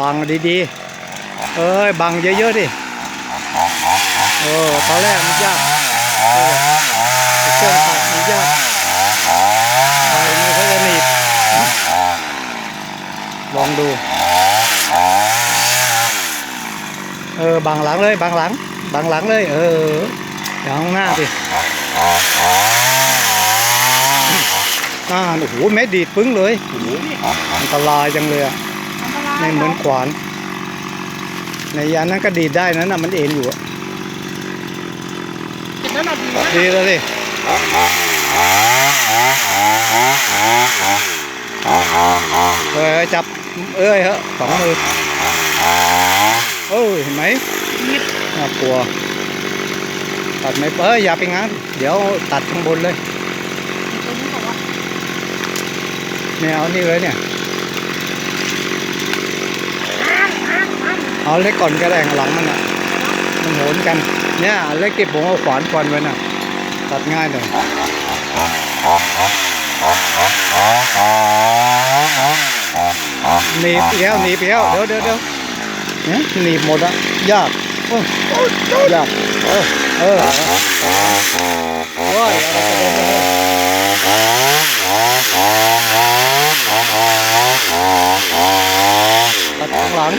บังดีๆ เอ้ย บังเยอะๆดิเออตอนแรกมันยากเออไอ้เครื่องตัดมันยากไปไม่ค่อยจะหนีบลองดู เออ บังหลังเลย บังหลัง บังหลังเลย เอออย่างข้างหน้าสิอ่าโอ้โหแม่ดีดปึ้งเลยอันตรายจังเลยอะ ไม่เหมือนขวาน ในยานนั้นก็ดีดได้นั้นน่ะมันเอ็นอยู่อะกินแล้วนาทีนะดีแล้วสิเอ้ยจับเอ้ยฮะสองมือเอ้ยเห็นไหมนิดน่ากลัว ตัดไม่เอ้ยอย่าไปงั้นเดี๋ยวตัดข้างบนเลยตรงนี้บอกว่าไม่เอานี่เลยเนี่ย อ้างอ้างอ้าง เอาเล็กก่อนก็ได้ข้างหลังมันอะมันโหนกัน เนี่ยเล็กที่ผมเอาขวานฟันไว้น่ะตัดง่ายหน่อยหนีบแล้วหนีบแล้วเดี๋ยวเดี๋ยวเดี๋ยวเนี่ยหนีบหมดอะยากยากเออเออโอ้ยาไปเลยาไปเลยตัดข้างหลัง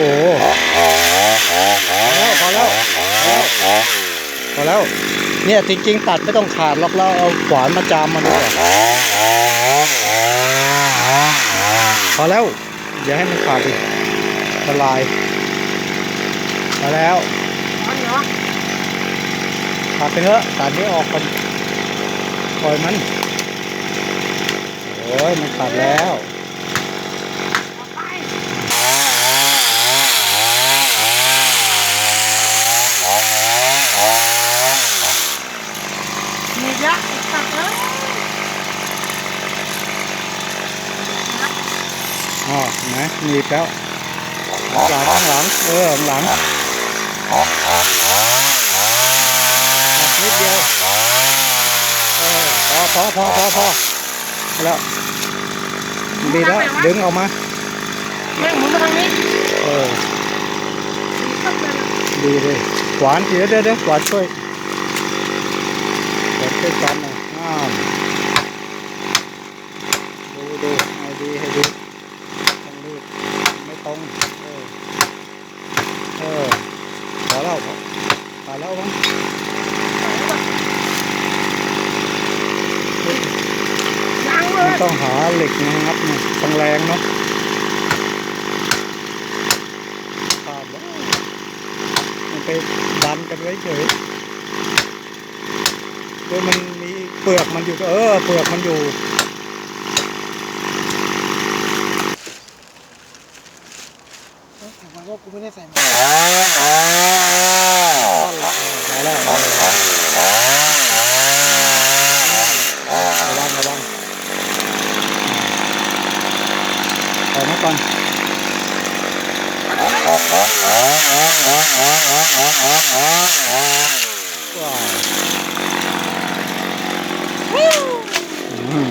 โอพอแล้วพอแล้วพอแล้ว เนี่ยจริงๆตัดไม่ต้องขาดหรอกเราเอาขวานมาจามมันด้วยพอแล้ว อย่าให้มันขาดดิทละลายพอแล้วมันเหรอตัดไปเถอะตัดนี้ออกก่อนปล่อยมัน โอ้ยมันขาดแล้ว เอาไปมีเยอะตัดเลย อ๋อ เห็นไหมหนีบแล้วหลังข้างหลังเออข้างหลังตัดนิดเดียวเออพอพอพอพอพอแล้วดีแล้วดึงออกมาแม่งหมุนมาทางนี้เออตัดเลยดีเลยขวานเดี๋ยวเดี๋ยวเดี๋ยวขวานช่วยขวานช่วยกันหน่อยอ้าวดูดูให้ดีให้ดีต้องรีบไม่ตรงเออเออพอแล้วพอพอแล้วมั้ง ยังเล มัน ย ต้องหา เหล็กมางัดเนี่ยต้องแรงเนาะขาดแล้วมันไปดันกันไว้เฉยเดี๋ยมันมีเปลือกมันอยู่เออเปลือกมันอยู่ถามว่ากูไม่ได้ใส่มาแล้วระวังระวังออกมาก่อนว้าวอืม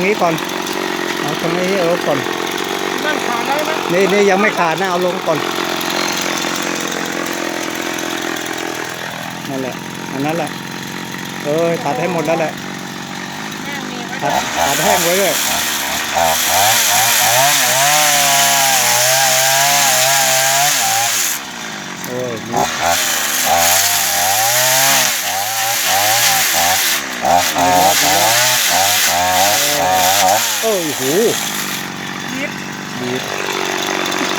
อะเอางี้ก่อน เอาตรงนี้เอาก่อนนั่งขาได้ไหมนี่นี่ยังไม่ขาดนะเอาลงก่อน นั่นแหละ อันนั้นแหละ เอ้ยตัดให้หมดแล้วแหละแม่งมีไว้ตัดตัดแห้งไว้ด้วยโอ้ยนี่ โอ้ยโหยิบดี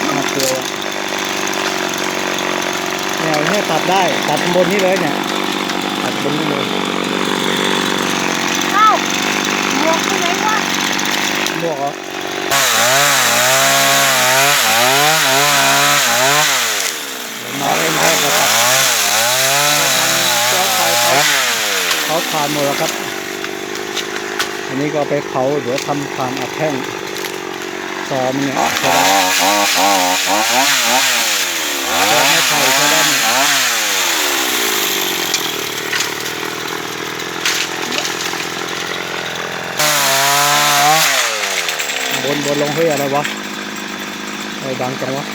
น่ากลัวเนี่ยเนี่ยตัดได้ตัดบนนี้เลยเนี่ยตัดบนนี้เลยเอ้าหมวกไปไหนวะบวกเหรอเดี๋ยวมาเล่นแรกแล้วครับเจ้าไฟเขาเขาทานหมดแล้วครับ อันนี้ก็เอาไปเผาเดี๋ยวทำทานอัดแท่งซอมเนี่ยใช้ได้ซอมไม่ไผ่ใช้ได้เนี่ยนบนลงเฮ้ยอะไรวะไอ้ดังจังวะ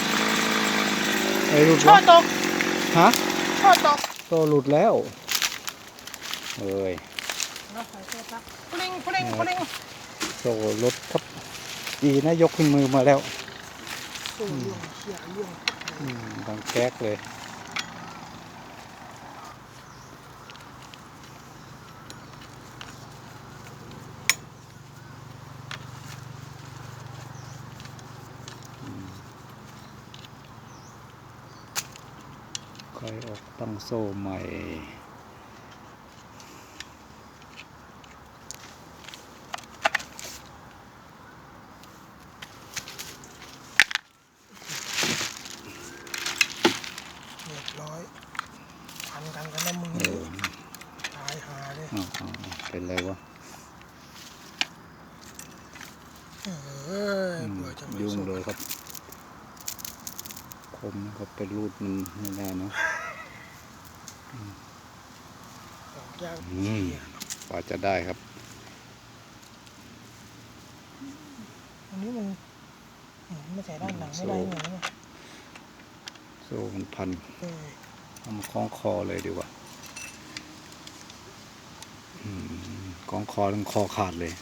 ไอ้หลุดช่อวะตกฮะช่อตกโตหลุดแล้วเอ้ย นะใส่เสื้อซักปลิงปลิงปลิงโตรถครับ ดีนะยกขึ้นมือมาแล้วโอ้ยเรื่องเขี่ยเรื่องอืมดังแก๊กเลยค่อยออกตั้งโซ่ใหม่ เรียบร้อยพันกันกันนะมึง เออ ตายหาเลย อ้าวอ้าวเป็นไรวะ เออ อืม เบื่อจะไม่ ยุ่งสุกเลยครับ คมก็ไปรูดมันไม่ได้เนอะออกยากอืมกว่าจะได้ครับอันนี้มันอืมไม่ใส่ด้านหลังไม่ได้เหมือนกันโซ่มันพันเออเอามาคล้องคอเลยดีกว่าอืมคล้องคอถึงคอขาดเลย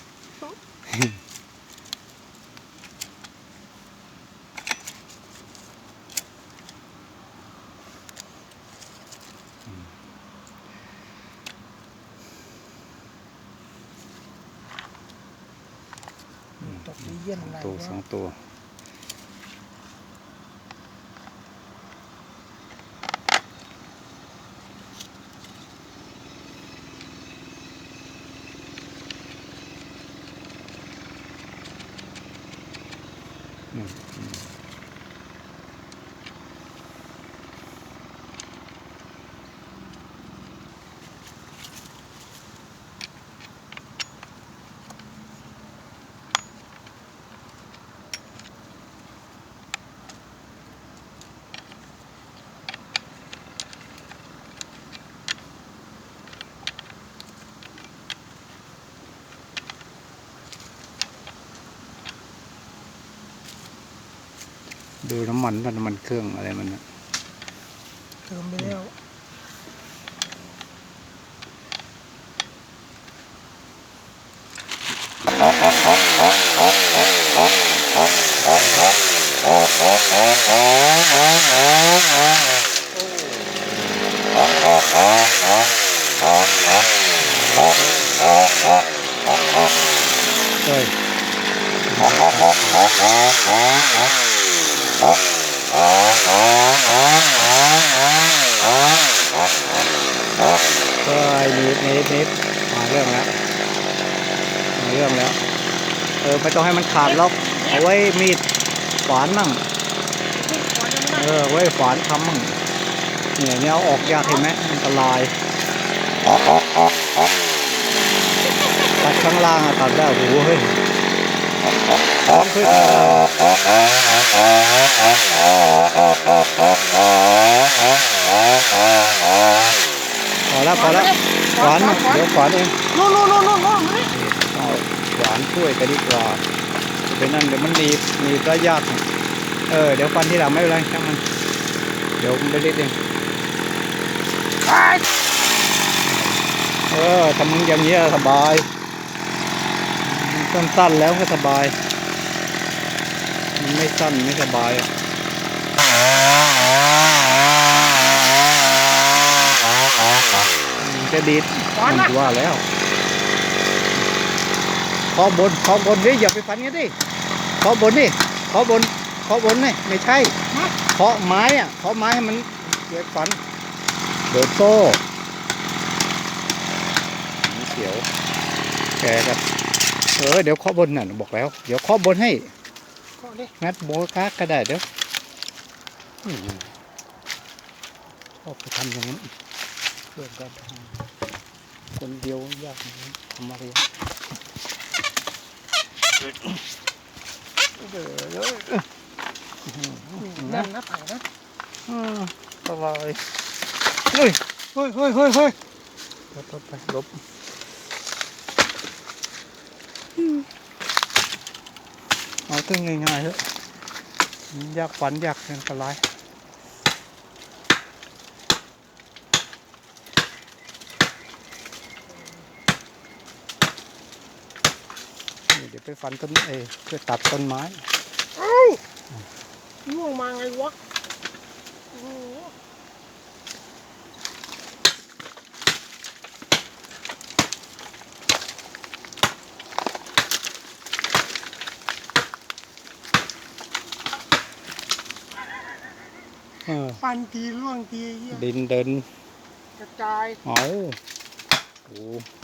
ตกดี เยี่ยนอะไรตัววะสองตัวอืม ดูน้ำมันก่อนน้ำมันเครื่องอะไรมันนะเติมไปแล้วเฮ้ย เฮ้นิดนิดนิดมาเรื่องแล้วมาเรื่องแล้ว เออไม่ต้องให้มันขาดหรอกเอาไว้มีดฝานมั่งเออไว้ฝานทำมั่งเนี่ยเนี่ยเอาออกยากเห็นไหมอันตรายตัดข้างล่างอะตัดได้โอ้โหเฮ้ย พร้อมขึ้นพอแล้วพอแล้วฝานมั่งเดี๋ยวฝานเองนู่นนู่นนู่นนู่นนู่นนี่เอาฝานช่วยกันดีกว่าจะเป็นนั่นเดี๋ยวมันหนีบหนีบแล้วยากเออเดี๋ยวฟันที่หลังไม่เป็นไรช่างมันเดี๋ยวมันไปเรียกเองตายเออทำมึงอย่างนี้ยสบายมัน สั้นๆแล้วก็สบาย มันไม่สั้นไม่สบายจะดีดมันว่าแล้วขอบนขอบนนี่อย่าไปฟันกันดิขอบนนี่ขอบนขอบนนี่ไม่ใช่เคาะไม้อะเคาะไม้ให้มันเกิดฟันโดดโซ่เสียวแกครับ เออเดี๋ยวเคาะบนน่ะบอกแล้ว เดี๋ยวเคาะบนให้ก็ดิงัดโบค้าก็ได้เดี๋ยวอืมชอบไปทำอย่างนั้นเพื่อนกันคนเดียวยากนะทำอะไรวะเดี๋ยวเดี๋ยวนั่นนะต่างนะอืมสบายเฮ้ยเฮ้ยเฮ้ยเฮ้ยเฮ้ยลบไปลบ เอาขึ้นง่ายๆเถอะมันยากฝันยากอันตรายนี่เดี๋ยวไปฟันต้นเอยเพื่อตัดต้นไม้เอ้าล่วงมาไงวะโอ้โห เอ อ ฟันทีล่วงทีเหี้ยดินเดินกระจาย เอาโอ้